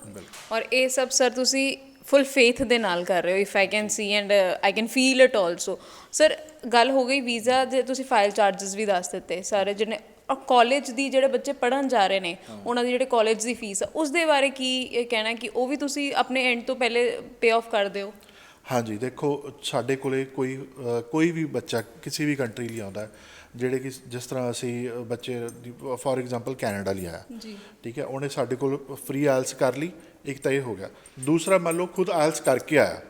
ਔਰ ਇਹ ਸਭ ਸਰ ਤੁਸੀਂ ਫੁੱਲ ਫੇਥ ਦੇ ਨਾਲ ਕਰ ਰਹੇ ਹੋ if I can see and I can feel it also sir ਗੱਲ ਹੋ ਗਈ ਵੀਜ਼ਾ ਦੇ ਤੁਸੀਂ ਫਾਈਲ ਚਾਰजेस ਵੀ ਦੱਸ ਦਿੱਤੇ ਸਾਰੇ ਜਿਹੜੇ ਔਰ ਕਾਲਜ ਦੀ ਜਿਹੜੇ ਬੱਚੇ ਪੜਨ ਜਾ ਰਹੇ ਨੇ ਉਹਨਾਂ ਦੀ ਜਿਹੜੇ ਕਾਲਜ ਦੀ ਫੀਸ ਆ ਉਸ ਦੇ ਬਾਰੇ ਕੀ ਇਹ ਕਹਿਣਾ ਕਿ ਉਹ ਵੀ ਤੁਸੀਂ ਆਪਣੇ ਐਂਡ ਤੋਂ ਪਹਿਲੇ ਪੇ ਆਫ ਕਰ ਦਿਓ? ਹਾਂਜੀ ਦੇਖੋ ਸਾਡੇ ਕੋਲੇ ਕੋਈ ਕੋਈ ਵੀ ਬੱਚਾ ਕਿਸੇ ਵੀ ਕੰਟਰੀ ਲਈ ਆਉਂਦਾ ਹੈ ਜਿਹੜੇ ਕਿ ਜਿਸ ਤਰ੍ਹਾਂ ਅਸੀਂ ਬੱਚੇ ਫੋਰ ਐਗਜ਼ਾਮਪਲ ਕੈਨੇਡਾ ਲਈ ਆਇਆ। ਜੀ। ਠੀਕ ਹੈ ਉਹਨੇ ਸਾਡੇ ਕੋਲ ਫ੍ਰੀ ਆਇਲਸ ਕਰ ਲਈ ਇੱਕ ਤਾਂ ਇਹ ਹੋ ਗਿਆ। ਦੂਸਰਾ ਮੰਨ ਲਓ ਖੁਦ ਆਇਲਸ ਕਰਕੇ ਆਇਆ।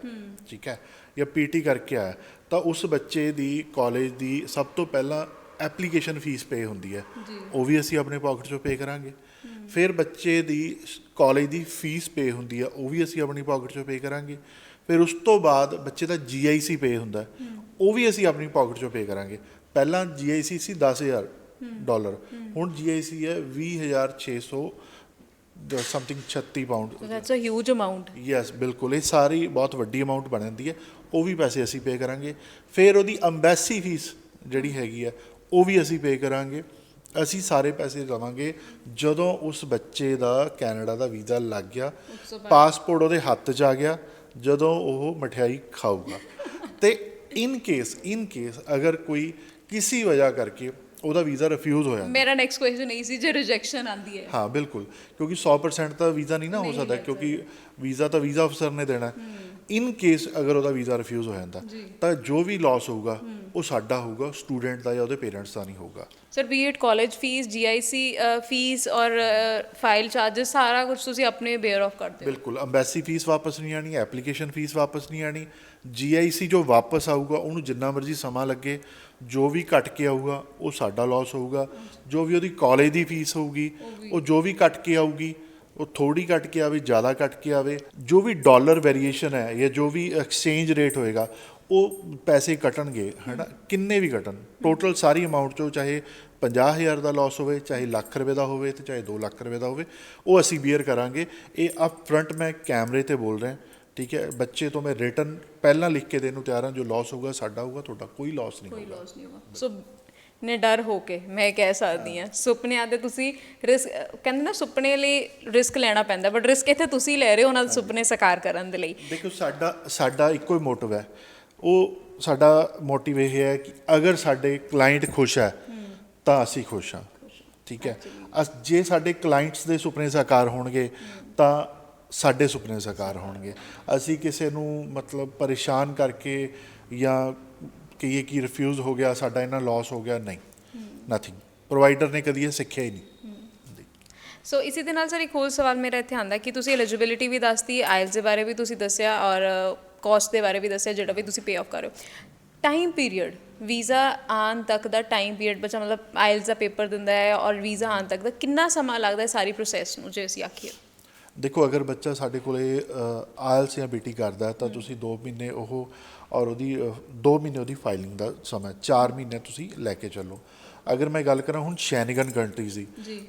ਠੀਕ ਹੈ ਜਾਂ ਪੀਟੀ ਕਰਕੇ ਆਇਆ ਤਾਂ ਉਸ ਬੱਚੇ ਦੀ ਕਾਲਜ ਦੀ ਸਭ ਤੋਂ ਪਹਿਲਾਂ ਐਪਲੀਕੇਸ਼ਨ ਫੀਸ ਪੇ ਹੁੰਦੀ ਹੈ। ਉਹ ਵੀ ਅਸੀਂ ਆਪਣੇ ਪਾਕਟ ਚੋਂ ਪੇ ਕਰਾਂਗੇ। ਫਿਰ ਬੱਚੇ ਦੀ ਕਾਲਜ ਦੀ ਫੀਸ ਪੇ ਹੁੰਦੀ ਹੈ ਉਹ ਵੀ ਅਸੀਂ ਆਪਣੀ ਪਾਕਟ ਚੋਂ ਪੇ ਕਰਾਂਗੇ। ਫਿਰ ਉਸ ਤੋਂ ਬਾਅਦ ਬੱਚੇ ਦਾ ਜੀਆਈਸੀ ਪੇ ਹੁੰਦਾ ਹੈ, ਉਹ ਵੀ ਅਸੀਂ ਆਪਣੀ ਪਾਕਟ ਚੋਂ ਪੇ ਕਰਾਂਗੇ। ਪਹਿਲਾਂ ਜੀਆਈਸੀ ਸੀ 10000 ਡਾਲਰ। ਹੁਣ ਜੀਆਈਸੀ ਹੈ 20600 something 36 pound so that's a huge amount yes ਬਿਲਕੁਲ। ਇਹ ਸਾਰੀ ਬਹੁਤ ਵੱਡੀ ਅਮਾਉਂਟ ਬਣ ਜਾਂਦੀ ਹੈ। ਉਹ ਵੀ ਪੈਸੇ ਅਸੀਂ ਪੇ ਕਰਾਂਗੇ। ਫਿਰ ਉਹਦੀ ਅੰਬੈਸੀ ਫੀਸ ਜਿਹੜੀ ਹੈਗੀ ਆ ਉਹ ਵੀ ਅਸੀਂ ਪੇ ਕਰਾਂਗੇ। ਅਸੀਂ ਸਾਰੇ ਪੈਸੇ ਲਵਾਂਗੇ ਜਦੋਂ ਉਸ ਬੱਚੇ ਦਾ ਕੈਨੇਡਾ ਦਾ ਵੀਜ਼ਾ ਲੱਗ ਗਿਆ ਪਾਸਪੋਰਟ ਉਹਦੇ ਹੱਥ 'ਚ ਆ ਗਿਆ ਜਦੋਂ ਉਹ ਮਠਿਆਈ ਖਾਊਗਾ। ਤੇ ਇਨ ਕੇਸ ਇਨ ਕੇਸ ਅਗਰ ਕੋਈ ਕਿਸੇ ਵਜ੍ਹਾ ਕਰਕੇ ਉਹਦਾ ਵੀਜ਼ਾ ਰਿਫਿਊਜ਼ ਹੋ ਜਾਂਦਾ ਮੇਰਾ ਨੈਕਸਟ ਕੁਐਸਚਨ ਇਹ ਸੀ ਜੇ ਰਿਜੈਕਸ਼ਨ ਆਂਦੀ ਹੈ। ਹਾਂ ਬਿਲਕੁਲ। ਕਿਉਂਕਿ 100% ਤਾਂ ਵੀਜ਼ਾ ਨਹੀਂ ਨਾ ਹੋ ਸਕਦਾ ਕਿਉਂਕਿ ਵੀਜ਼ਾ ਤਾਂ ਵੀਜ਼ਾ ਅਫਸਰ ਨੇ ਦੇਣਾ। ਇਨ ਕੇਸ ਅਗਰ ਉਹਦਾ ਵੀਜ਼ਾ ਰਿਫਿਊਜ਼ ਹੋ ਜਾਂਦਾ ਤਾਂ ਜੋ ਵੀ ਲਾਸ ਹੋਊਗਾ ਉਹ ਸਾਡਾ ਹੋਊਗਾ ਸਟੂਡੈਂਟ ਦਾ ਜਾਂ ਉਹਦੇ ਪੇਰੈਂਟਸ ਦਾ ਨਹੀਂ ਹੋਊਗਾ। Sir be it college fees GIC fees ਔਰ ਫਾਈਲ ਚਾਰजेस ਸਾਰਾ ਕੁਝ ਤੁਸੀਂ ਆਪਣੇ ਬੇਅਰ ਆਫ ਕਰਦੇ ਹੋ। ਬਿਲਕੁਲ ਅੰਬੈਸੀ ਫੀਸ ਵਾਪਸ ਨਹੀਂ ਆਣੀ ਐਪਲੀਕੇਸ਼ਨ ਫੀਸ ਵਾਪਸ ਨਹੀਂ ਆਣੀ ਜੀਆਈਸੀ ਜੋ ਵਾਪਸ ਆਊਗਾ ਉਹਨੂੰ ਜਿੰਨਾ ਮਰਜ਼ੀ ਸਮਾਂ ਲੱਗੇ ਜੋ ਵੀ ਘਟ ਕੇ ਆਊਗਾ ਉਹ ਸਾਡਾ ਲਾਸ ਹੋਊਗਾ। ਜੋ ਵੀ ਉਹਦੀ ਕਾਲਜ ਦੀ ਫੀਸ ਹੋਊਗੀ ਉਹ ਜੋ ਵੀ ਘਟ ਕੇ ਆਊਗੀ ਉਹ ਥੋੜੀ ਘਟ ਕੇ ਆਵੇ ਜ਼ਿਆਦਾ ਘਟ ਕੇ ਆਵੇ ਜੋ ਵੀ ਡਾਲਰ ਵੇਰੀਏਸ਼ਨ ਹੈ ਜਾਂ ਜੋ ਵੀ ਐਕਸਚੇਂਜ ਰੇਟ ਹੋਏਗਾ ਉਹ ਪੈਸੇ ਕਟਣਗੇ ਹਨਾ? ਕਿੰਨੇ ਵੀ ਕਟਣ। ਟੋਟਲ ਸਾਰੀ ਅਮਾਉਂਟ ਚੋਂ ਚਾਹੇ 50000 ਦਾ ਲਾਸ ਹੋਵੇ ਚਾਹੇ ਲੱਖ ਰੁਪਏ ਦਾ ਹੋਵੇ ਤੇ ਚਾਹੇ 2 ਲੱਖ ਰੁਪਏ ਦਾ ਹੋਵੇ ਉਹ ਅਸੀਂ ਬੀਅਰ ਕਰਾਂਗੇ। ਇਹ ਅਪ ਫਰੰਟ ਮੈਂ ਕੈਮਰੇ ਤੇ ਬੋਲ ਰਿਹਾ ਠੀਕ ਹੈ? ਬੱਚੇ ਤੋਂ ਮੈਂ ਰਿਟਰਨ ਪਹਿਲਾਂ ਲਿਖ ਕੇ ਦੇਣ ਨੂੰ ਤਿਆਰ ਹਾਂ ਜੋ ਲਾਸ ਹੋਊਗਾ ਸਾਡਾ ਹੋਊਗਾ ਤੁਹਾਡਾ ਕੋਈ ਲਾਸ ਨਹੀਂ ਕੋਈ ਹੋਊਗਾ। ਲਾਸ ਨਹੀਂ ਹੋਗਾ ਸੋ ਨੇ ਡਰ ਹੋ ਕੇ ਮੈਂ ਕਹਿ ਸਕਦੀ ਹਾਂ। ਸੁਪਨਿਆਂ ਦੇ ਤੁਸੀਂ ਰਿਸਕ ਕਹਿੰਦੇ ਨਾ ਸੁਪਨੇ ਲਈ ਰਿਸਕ ਲੈਣਾ ਪੈਂਦਾ ਬਟ ਰਿਸਕ ਇੱਥੇ ਤੁਸੀਂ ਲੈ ਰਹੇ ਹੋ ਉਹਨਾਂ ਦੇ ਸੁਪਨੇ ਸਾਕਾਰ ਕਰਨ ਦੇ ਲਈ। ਦੇਖੋ, ਸਾਡਾ ਸਾਡਾ ਇੱਕੋ ਹੀ ਮੋਟਿਵ ਹੈ। ਉਹ ਸਾਡਾ ਮੋਟਿਵ ਇਹ ਹੈ ਕਿ ਅਗਰ ਸਾਡੇ ਕਲਾਇੰਟ ਖੁਸ਼ ਹੈ, ਤਾਂ ਅਸੀਂ ਖੁਸ਼ ਹਾਂ। ਠੀਕ ਹੈ? ਅਸ- ਜੇ ਸਾਡੇ ਕਲਾਇੰਟਸ ਦੇ ਸੁਪਨੇ ਸਾਕਾਰ ਹੋਣਗੇ, ਤਾਂ ਸਾਡੇ ਸੁਪਨੇ ਸਾਕਾਰ ਹੋਣਗੇ। ਅਸੀਂ ਕਿਸੇ ਨੂੰ ਮਤਲਬ ਪਰੇਸ਼ਾਨ ਕਰਕੇ ਜਾਂ ਕਹੀਏ ਕਿ ਰਿਫਿਊਜ਼ ਹੋ ਗਿਆ, ਸਾਡਾ ਇਹਨਾਂ ਲਾਸ ਹੋ ਗਿਆ, ਨਹੀਂ ਨਥਿੰਗ ਪ੍ਰੋਵਾਈਡਰ ਨੇ ਕਦੀ ਇਹ ਸਿੱਖਿਆ ਹੀ ਨਹੀਂ। ਸੋ ਇਸੇ ਦੇ ਨਾਲ ਸਰ ਇੱਕ ਹੋਰ ਸਵਾਲ ਮੇਰਾ ਇੱਥੇ ਆਂਦਾ ਕਿ ਤੁਸੀਂ ਐਲੀਜੀਬਿਲਿਟੀ ਵੀ ਦੱਸਤੀ ਆਇਲਸ ਦੇ ਬਾਰੇ ਵੀ ਤੁਸੀਂ ਦੱਸਿਆ ਔਰ ਕਾਸਟ ਦੇ ਬਾਰੇ ਵੀ ਦੱਸਿਆ, ਜਿਹੜਾ ਵੀ ਤੁਸੀਂ ਪੇ ਆਫ ਕਰ ਰਹੇ ਹੋ। ਟਾਈਮ ਪੀਰੀਅਡ ਵੀਜ਼ਾ ਆਉਣ ਤੱਕ ਦਾ ਟਾਈਮ ਪੀਰੀਅਡ ਬੱਚਾ ਮਤਲਬ ਆਇਲਸ ਦਾ ਪੇਪਰ ਦਿੰਦਾ ਹੈ ਔਰ ਵੀਜ਼ਾ ਆਉਣ ਤੱਕ ਦਾ ਕਿੰਨਾ ਸਮਾਂ ਲੱਗਦਾ ਹੈ ਸਾਰੀ ਪ੍ਰੋਸੈਸ ਨੂੰ ਜੇ ਅਸੀਂ ਆਖੀਏ। ਦੇਖੋ ਅਗਰ ਬੱਚਾ ਸਾਡੇ ਕੋਲੇ ਆਇਲਸ ਜਾਂ ਬੀਟੀ ਕਰਦਾ ਤਾਂ ਤੁਸੀਂ 2 ਮਹੀਨੇ ਉਹ ਔਰ ਉਹਦੀ 2 ਮਹੀਨੇ ਉਹਦੀ ਫਾਈਲਿੰਗ ਦਾ ਸਮਾਂ 4 ਮਹੀਨੇ ਤੁਸੀਂ ਲੈ ਕੇ ਚੱਲੋ। ਅਗਰ ਮੈਂ ਗੱਲ ਕਰਾਂ ਹੁਣ ਸ਼ੈਨਗਨ ਕੰਟਰੀਜ਼ ਦੀ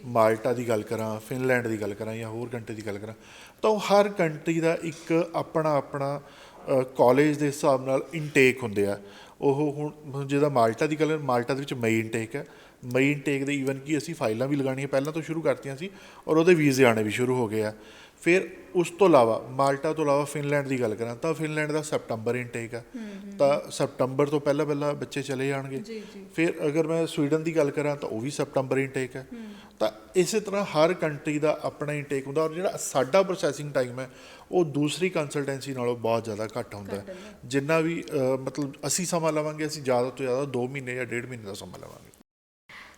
ਮਾਲਟਾ ਦੀ ਗੱਲ ਕਰਾਂ ਫਿਨਲੈਂਡ ਦੀ ਗੱਲ ਕਰਾਂ ਜਾਂ ਹੋਰ ਕੰਟਰੀ ਦੀ ਗੱਲ ਕਰਾਂ ਤਾਂ ਉਹ ਹਰ ਕੰਟਰੀ ਦਾ ਇੱਕ ਆਪਣਾ ਆਪਣਾ ਕਾਲਜ ਦੇ ਹਿਸਾਬ ਨਾਲ ਇਨਟੇਕ ਹੁੰਦੇ ਆ। ਉਹ ਹੁਣ ਜਿਹਦਾ ਮਾਲਟਾ ਦੀ ਗੱਲ ਮਾਲਟਾ ਦੇ ਵਿੱਚ ਮਈ ਇਨਟੇਕ ਹੈ। ਮਈ ਇਨਟੇਕ ਦੇ ਈਵਨ ਕਿ ਅਸੀਂ ਫਾਈਲਾਂ ਵੀ ਲਗਾਉਣੀਆਂ ਪਹਿਲਾਂ ਤੋਂ ਸ਼ੁਰੂ ਕਰਤੀਆਂ ਸੀ ਔਰ ਉਹਦੇ ਵੀਜ਼ੇ ਆਣੇ ਵੀ ਸ਼ੁਰੂ ਹੋ ਗਏ ਆ। ਫਿਰ ਉਸ ਤੋਂ ਇਲਾਵਾ ਮਾਲਟਾ ਤੋਂ ਇਲਾਵਾ ਫਿਨਲੈਂਡ ਦੀ ਗੱਲ ਕਰਾਂ ਤਾਂ ਫਿਨਲੈਂਡ ਦਾ ਸਪਟੰਬਰ ਇਨਟੇਕ ਆ। ਤਾਂ ਸਪਟੰਬਰ ਤੋਂ ਪਹਿਲਾਂ ਪਹਿਲਾਂ ਬੱਚੇ ਚਲੇ ਜਾਣਗੇ। ਫਿਰ ਅਗਰ ਮੈਂ ਸਵੀਡਨ ਦੀ ਗੱਲ ਕਰਾਂ ਤਾਂ ਉਹ ਵੀ ਸਪਟੰਬਰ ਇਨਟੇਕ ਹੈ। ਤਾਂ ਇਸੇ ਤਰ੍ਹਾਂ ਹਰ ਕੰਟਰੀ ਦਾ ਆਪਣਾ ਇਨਟੇਕ ਹੁੰਦਾ ਔਰ ਜਿਹੜਾ ਸਾਡਾ ਪ੍ਰੋਸੈਸਿੰਗ ਟਾਈਮ ਹੈ ਉਹ ਦੂਸਰੀ ਕੰਸਲਟੈਂਸੀ ਨਾਲੋਂ ਬਹੁਤ ਜ਼ਿਆਦਾ ਘੱਟ ਹੁੰਦਾ ਜਿੰਨਾ ਵੀ ਮਤਲਬ ਅਸੀਂ ਸਮਾਂ ਲਵਾਂਗੇ ਅਸੀਂ ਜ਼ਿਆਦਾ ਤੋਂ ਜ਼ਿਆਦਾ 2 ਮਹੀਨੇ ਜਾਂ 1.5 ਮਹੀਨੇ ਦਾ ਸਮਾਂ ਲਵਾਂਗੇ।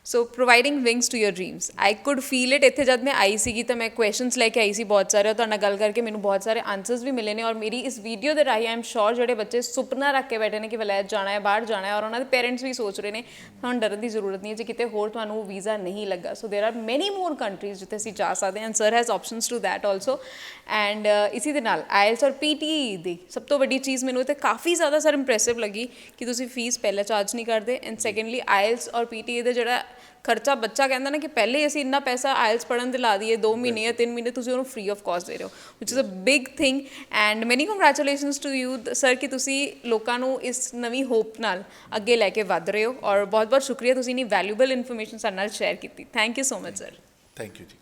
so providing wings to your dreams I could feel it ਇੱਥੇ ਜਦ ਮੈਂ ਆਈ ਸੀਗੀ ਤਾਂ ਮੈਂ ਕੁਐਸਚਨਸ ਲੈ ਕੇ ਆਈ ਸੀ ਬਹੁਤ ਸਾਰੇ ਔਰ ਤੁਹਾਡੇ ਨਾਲ ਗੱਲ ਕਰਕੇ ਮੈਨੂੰ ਬਹੁਤ ਸਾਰੇ ਆਨਸਰਸ ਵੀ ਮਿਲੇ ਨੇ ਔਰ ਮੇਰੀ ਇਸ ਵੀਡੀਓ ਦੇ ਰਾਹੀਂ ਆਈ ਐਮ ਸ਼ੋਰ ਜਿਹੜੇ ਬੱਚੇ ਸੁਪਨਾ ਰੱਖ ਕੇ ਬੈਠੇ ਨੇ ਕਿ ਵਲੈਤ ਜਾਣਾ ਹੈ ਬਾਹਰ ਜਾਣਾ ਹੈ ਔਰ ਉਹਨਾਂ ਦੇ ਪੇਰੈਂਟਸ ਵੀ ਸੋਚ ਰਹੇ ਨੇ ਤੁਹਾਨੂੰ ਡਰਨ ਦੀ ਜ਼ਰੂਰਤ ਨਹੀਂ ਹੈ ਜੇ ਕਿਤੇ ਹੋਰ ਤੁਹਾਨੂੰ ਵੀਜ਼ਾ ਨਹੀਂ ਲੱਗਾ ਸੋ देयर ਆਰ ਮੈਨੀ ਮੋਰ ਕੰਟਰੀਜ਼ ਜਿੱਥੇ ਅਸੀਂ ਜਾ ਸਕਦੇ ਹਾਂ and sir has options to that also and ਇਸੀ ਦੇ ਨਾਲ ਆਇਲਸ ਔਰ ਪੀਟੀ ਦੀ ਸਭ ਤੋਂ ਵੱਡੀ ਚੀਜ਼ ਮੈਨੂੰ ਇੱਥੇ ਕਾਫੀ ਜ਼ਿਆਦਾ ਸਰ ਇੰਪ੍ਰੈਸਿਵ ਲੱਗੀ ਕਿ ਤੁਸੀਂ ਫੀਸ ਪਹਿਲਾਂ ਚਾਰਜ ਨਹੀਂ ਕਰਦੇ ਐਂਡ ਸੈਕੰਡਲੀ ਆਇਲਸ ਔਰ ਪੀਟੀ ਦਾ ਜਿਹੜਾ ਖਰਚਾ ਬੱਚਾ ਕਹਿੰਦਾ ਨਾ ਕਿ ਪਹਿਲੇ ਹੀ ਅਸੀਂ ਇੰਨਾ ਪੈਸਾ ਆਇਲਸ ਪੜਨ ਦੇ ਲਾ ਦਈਏ 2 ਮਹੀਨੇ ਜਾਂ 3 ਮਹੀਨੇ ਤੁਸੀਂ ਉਹਨੂੰ ਫ੍ਰੀ ਆਫ ਕਾਸਟ ਦੇ ਰਹੇ ਹੋ which is a big thing and many congratulations to you sir ਕਿ ਤੁਸੀਂ ਲੋਕਾਂ ਨੂੰ ਇਸ ਨਵੀਂ ਹੋਪ ਨਾਲ ਅੱਗੇ ਲੈ ਕੇ ਵਧ ਰਹੇ ਹੋ ਔਰ ਬਹੁਤ ਬਹੁਤ ਸ਼ੁਕਰੀਆ ਤੁਸੀਂ ਇਨੀ ਵੈਲਿਊਬਲ ਇਨਫੋਰਮੇਸ਼ਨ ਸਾਡੇ ਨਾਲ ਸ਼ੇਅਰ ਕੀਤੀ। Thank you so much sir thank you ਜੀ।